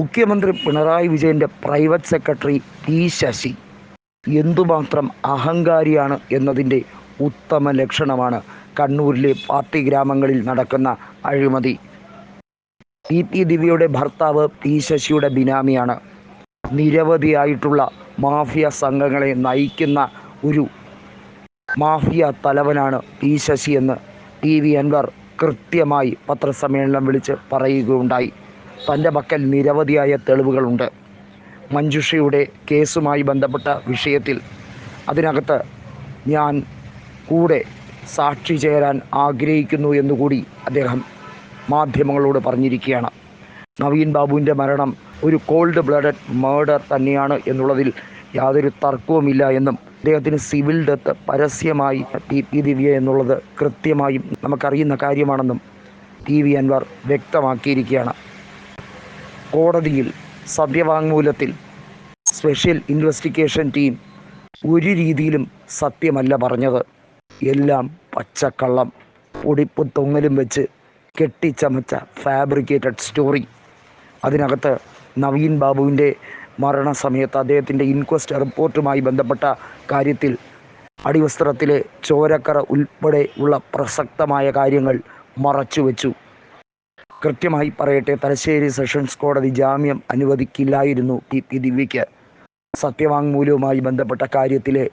മുഖ്യമന്ത്രി പിണറായി വിജയന്റെ private secretary T Sasi എന്തുമാത്രം അഹങ്കാരിയാണ് എന്നതിന്റെ ഉത്തമ ലക്ഷണമാണ് കണ്ണൂരിലെ പാർട്ടി ഗ്രാമങ്ങളിൽ നടക്കുന്ന അഴിമതി. പി പി ദിവ്യയുടെ ഭർത്താവ് പി ശശിയുടെ ബിനാമിയാണ്. നിരവധിയായിട്ടുള്ള മാഫിയ സംഘങ്ങളെ നയിക്കുന്ന ഒരു മാഫിയ തലവനാണ് പി ശശി എന്ന് ടി വി അൻവർ കൃത്യമായി പത്രസമ്മേളനം വിളിച്ച് പറയുകയുണ്ടായി. തന്റെ പക്കൽ നിരവധിയായ തെളിവുകളുണ്ട്. മഞ്ജുഷയുടെ കേസുമായി ബന്ധപ്പെട്ട വിഷയത്തിൽ അതിനകത്ത് ഞാൻ കൂടെ സാക്ഷി ചേരാൻ ആഗ്രഹിക്കുന്നു എന്നുകൂടി അദ്ദേഹം മാധ്യമങ്ങളോട് പറഞ്ഞിരിക്കുകയാണ്. നവീൻ ബാബുവിന്റെ മരണം ഒരു കോൾഡ് ബ്ലഡഡ് മേർഡർ തന്നെയാണ് എന്നുള്ളതിൽ യാതൊരു തർക്കവുമില്ല എന്നും അദ്ദേഹത്തിന് സിവിൽ ഡെത്ത് പരസ്യമായി ടി പി ദിവ്യ എന്നുള്ളത് കൃത്യമായും നമുക്കറിയുന്ന കാര്യമാണെന്നും ടി വി അൻവർ വ്യക്തമാക്കിയിരിക്കുകയാണ്. കോടതിയിൽ സത്യവാങ്മൂലത്തിൽ സ്പെഷ്യൽ ഇൻവെസ്റ്റിഗേഷൻ ടീം ഒരു രീതിയിലും സത്യമല്ല പറഞ്ഞത്. എല്ലാം പച്ചക്കള്ളം. പൊടിപ്പ് തൊങ്ങലും വെച്ച് കെട്ടിച്ചമച്ച ഫാബ്രിക്കേറ്റഡ് സ്റ്റോറി. അതിനകത്ത് നവീൻ ബാബുവിന്റെ മരണസമയത്ത് അദ്ദേഹത്തിന്റെ ഇൻക്വസ്റ്റ് റിപ്പോർട്ടുമായി ബന്ധപ്പെട്ട കാര്യത്തിൽ അടിവസ്ത്രത്തിലെ ചോരക്കറ ഉൾപ്പെടെ ഉള്ള പ്രസക്തമായ കാര്യങ്ങൾ മറച്ചുവെച്ചു. കൃത്യമായി പറയട്ടെ തലശ്ശേരി സെഷൻസ് കോടതി ജാമ്യം അനുവദിക്കില്ലായിരുന്നു പി പി ദിവ്യയ്ക്ക് സത്യവാങ്മൂലവുമായി ബന്ധപ്പെട്ട കാര്യത്തിലെ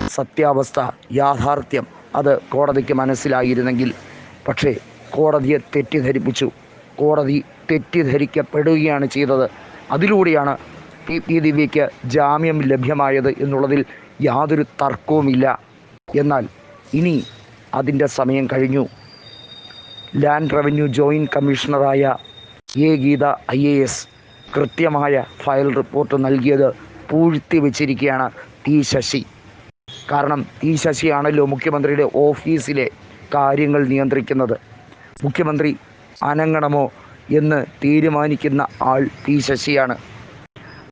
സത്യാവസ്ഥ യാഥാർത്ഥ്യം അത് കോടതിക്ക് മനസ്സിലായിരുന്നെങ്കിൽ. പക്ഷേ കോടതിയെ തെറ്റിദ്ധരിപ്പിച്ചു. കോടതി തെറ്റിദ്ധരിക്കപ്പെടുകയാണ് ചെയ്തത്. അതിലൂടെയാണ് പി പി ദിവ്യയ്ക്ക് ജാമ്യം ലഭ്യമായത് എന്നുള്ളതിൽ യാതൊരു തർക്കവുമില്ല. എന്നാൽ ഇനി അതിന്റെ സമയം കഴിഞ്ഞു. Land revenue joint കമ്മീഷണറായ A Geetha I A S കൃത്യമായ ഫയൽ റിപ്പോർട്ട് നൽകിയത് പൂഴ്ത്തി വെച്ചിരിക്കുകയാണ് ടി. ശശി. കാരണം ടി. ശശിയാണല്ലോ മുഖ്യമന്ത്രിയുടെ ഓഫീസിലെ കാര്യങ്ങൾ നിയന്ത്രിക്കുന്നത്. മുഖ്യമന്ത്രി അനങ്ങണമോ എന്ന് തീരുമാനിക്കുന്ന ആൾ ടി. ശശിയാണ്.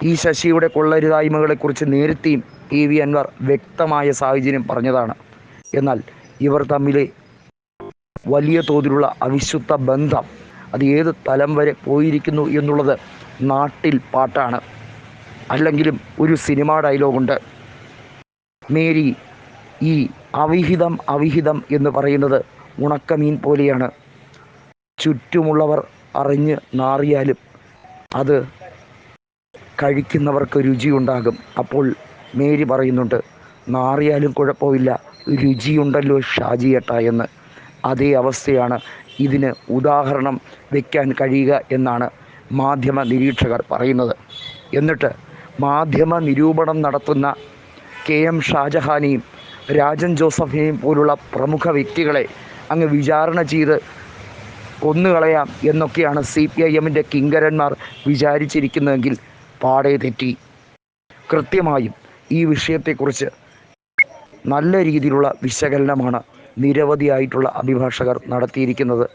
ടി. ശശിയുടെ കൊള്ളരുതായ്മകളെക്കുറിച്ച് നേരത്തെയും ടി വി. അൻവർ വ്യക്തമായ സാഹചര്യം പറഞ്ഞതാണ്. എന്നാൽ ഇവർ തമ്മിലെ വലിയ തോതിലുള്ള അവിശുദ്ധ ബന്ധം. അത് ഏത് തലം വരെ പോയിരിക്കുന്നു എന്നുള്ളത് നാട്ടിൽ പാട്ടാണ്. അല്ലെങ്കിലും ഒരു സിനിമാ ഡയലോഗുണ്ട്. മേരി ഈ അവിഹിതം അവിഹിതം എന്ന് പറയുന്നത് ഉണക്കമീൻ പോലെയാണ്. ചുറ്റുമുള്ളവർ അറിഞ്ഞ് നാറിയാലും അത് കഴിക്കുന്നവർക്ക് രുചിയുണ്ടാകും. അപ്പോൾ മേരി പറയുന്നുണ്ട് നാറിയാലും കുഴപ്പമില്ല രുചിയുണ്ടല്ലോ ഷാജിയേട്ട എന്ന്. അതേ അവസ്ഥയാണ് ഇതിന് ഉദാഹരണം വയ്ക്കാൻ കഴിയുക എന്നാണ് മാധ്യമ നിരീക്ഷകർ പറയുന്നത്. എന്നിട്ട് മാധ്യമ നിരൂപണം നടത്തുന്ന കെ എം ഷാജഹാനെയും രാജൻ ജോസഫിനെയും പോലുള്ള പ്രമുഖ വ്യക്തികളെ അങ്ങ് വിചാരണ ചെയ്ത് കൊന്നുകളയാം എന്നൊക്കെയാണ് സി പി ഐ എമ്മിന്റെ കിങ്കരന്മാർ വിചാരിച്ചിരിക്കുന്നതെങ്കിൽ പാടെ തെറ്റി. കൃത്യമായും ഈ വിഷയത്തെക്കുറിച്ച് നല്ല രീതിയിലുള്ള വിശകലനമാണ് നിരവധിയായിട്ടുള്ള അഭിഭാഷകർ നടത്തിയിരിക്കുന്നത്.